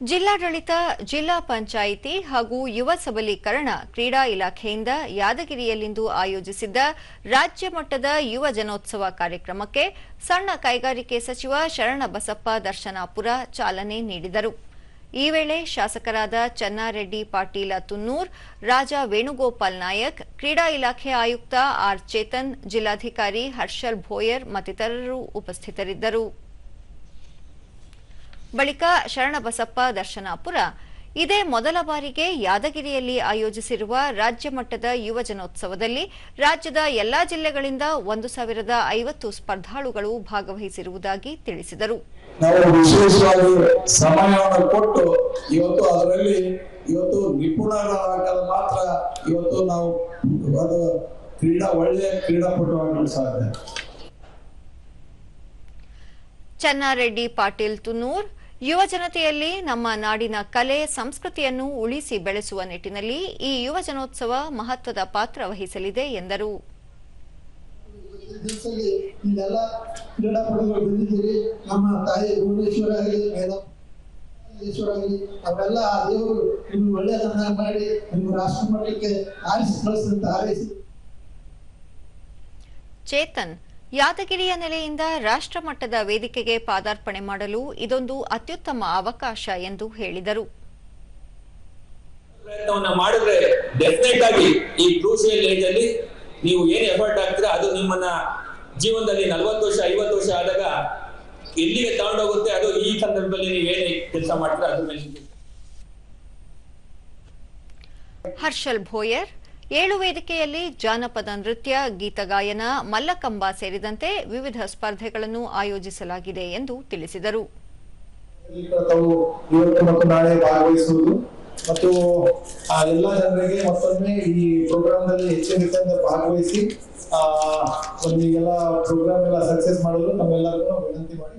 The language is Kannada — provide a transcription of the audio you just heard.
ಜಿಲ್ಲಾಡಳಿತ, ಜಿಲ್ಲಾ ಪಂಚಾಯಿತಿ ಹಾಗೂ ಯುವ ಸಬಲೀಕರಣ ಕ್ರೀಡಾ ಇಲಾಖೆಯಿಂದ ಯಾದಗಿರಿಯಲ್ಲಿಂದು ಆಯೋಜಿಸಿದ್ದ ರಾಜ್ಯ ಮಟ್ಟದ ಯುವ ಜನೋತ್ಸವ ಕಾರ್ಯಕ್ರಮಕ್ಕೆ ಸಣ್ಣ ಕೈಗಾರಿಕೆ ಸಚಿವ ಶರಣಬಸಪ್ಪ ದರ್ಶನಾಪುರ ಚಾಲನೆ ನೀಡಿದರು. ಈ ವೇಳೆ ಶಾಸಕರಾದ ಚನ್ನಾರೆಡ್ಡಿ, ಪಾಟೀಲ ತುನ್ನೂರ್, ರಾಜ ವೇಣುಗೋಪಾಲ್ ನಾಯಕ್, ಕ್ರೀಡಾ ಇಲಾಖೆ ಆಯುಕ್ತ ಆರ್ ಚೇತನ್, ಜಿಲ್ಲಾಧಿಕಾರಿ ಹರ್ಷಲ್ ಭೋಯರ್ ಮತ್ತಿತರರು ಉಪಸ್ಥಿತರಿದ್ದರು. ಬಳಿಕ ಶರಣಬಸಪ್ಪ ದರ್ಶನಾಪುರ ಇದೇ ಮೊದಲ ಬಾರಿಗೆ ಯಾದಗಿರಿಯಲ್ಲಿ ಆಯೋಜಿಸಿರುವ ರಾಜ್ಯ ಮಟ್ಟದ ಯುವ ಜನೋತ್ಸವದಲ್ಲಿ ರಾಜ್ಯದ ಎಲ್ಲಾ ಜಿಲ್ಲೆಗಳಿಂದ ಒಂದು ಸಾವಿರದ ಐವತ್ತು ಸ್ಪರ್ಧಾಳುಗಳು ಭಾಗವಹಿಸಿರುವುದಾಗಿ ತಿಳಿಸಿದರು. ನಾವು ವಿಶೇಷವಾಗಿ ಸಮಯವನ್ನು ಕೊಟ್ಟು ಇವತ್ತು ಅದರಲ್ಲಿ ಇವತ್ತು ನಿಪುಣರಾಗಲು ಮಾತ್ರ ಇವತ್ತು ನಾವು ಅದು ಕ್ರೀಡಾ ಒಳ್ಳೆಯ ಕ್ರೀಡಾಪಟುವಾಗಲು ಸಾಧ್ಯ ಚನ್ನಾರೆಡ್ಡಿ ಪಾಟೀಲ್ ತುನ್ನೂರ್ ಯುವ ಜನತೆಯಲ್ಲಿ ನಮ್ಮ ನಾಡಿನ ಕಲೆ ಸಂಸ್ಕೃತಿಯನ್ನು ಉಳಿಸಿ ಬೆಳೆಸುವ ನಿಟ್ಟಿನಲ್ಲಿ ಈ ಯುವ ಜನೋತ್ಸವ ಮಹತ್ವದ ಪಾತ್ರ ವಹಿಸಲಿದೆ ಎಂದರು. ಚೇತನ್ ಯಾದಗಿರಿಯ ನೆಲೆಯಿಂದ ರಾಷ್ಟ್ರ ಮಟ್ಟದ ವೇದಿಕೆಗೆ ಪಾದಾರ್ಪಣೆ ಮಾಡಲು ಇದೊಂದು ಅತ್ಯುತ್ತಮ ಅವಕಾಶ ಎಂದು ಹೇಳಿದರು. ಮಾಡಿದ್ರೆ ಡೆಫಿನೆಟ್ ಆಗಿ ಈ ಕ್ರೂಷಿಯಲ್ ಏಜ್ ಅಲ್ಲಿ ನೀವು ಏನ್ ಎಫರ್ಟ್ ಹಾಕ್ತೀರಾ ಅದು ನಿಮ್ಮನ್ನ ಜೀವನದಲ್ಲಿ ನಲವತ್ತು ವರ್ಷ ಐವತ್ತು ವರ್ಷ ಆದಾಗ ಎಲ್ಲಿಗೆ ತಗೊಂಡೋಗುತ್ತೆ ಅದು ಈ ಸಂದರ್ಭದಲ್ಲಿ ನೀವೇನೇ ಕೆಲಸ ಮಾಡ್ತೀರಾ ಅದ್ರ ಮೇಲೆ. ಹರ್ಷಲ್ ಭೋಯರ್ ಏಳು ವೇದಿಕೆಯಲ್ಲಿ ಜಾನಪದ ನೃತ್ಯ ಗೀತಗಾಯನ ಮಲ್ಲಕಂಬ ಸೇರಿದಂತೆ ವಿವಿಧ ಸ್ಪರ್ಧೆಗಳನ್ನು ಆಯೋಜಿಸಲಾಗಿದೆ ಎಂದು ತಿಳಿಸಿದರು. ಮತ್ತು ಆ ಎಲ್ಲ ಜನರಿಗೆ ಮತ್ತೊಮ್ಮೆ ಈ ಪ್ರೋಗ್ರಾಮ್ನಲ್ಲಿ ಹೆಚ್ಚಿನ ರೀತಿಯಿಂದ ಭಾಗವಹಿಸಿ ಒಂದು ಎಲ್ಲ ಪ್ರೋಗ್ರಾಮ್ ಎಲ್ಲ ಸಕ್ಸೆಸ್ ಮಾಡಲು ನಮ್ಮೆಲ್ಲರಿಗೂ ವಿನಂತಿ ಮಾಡಿ.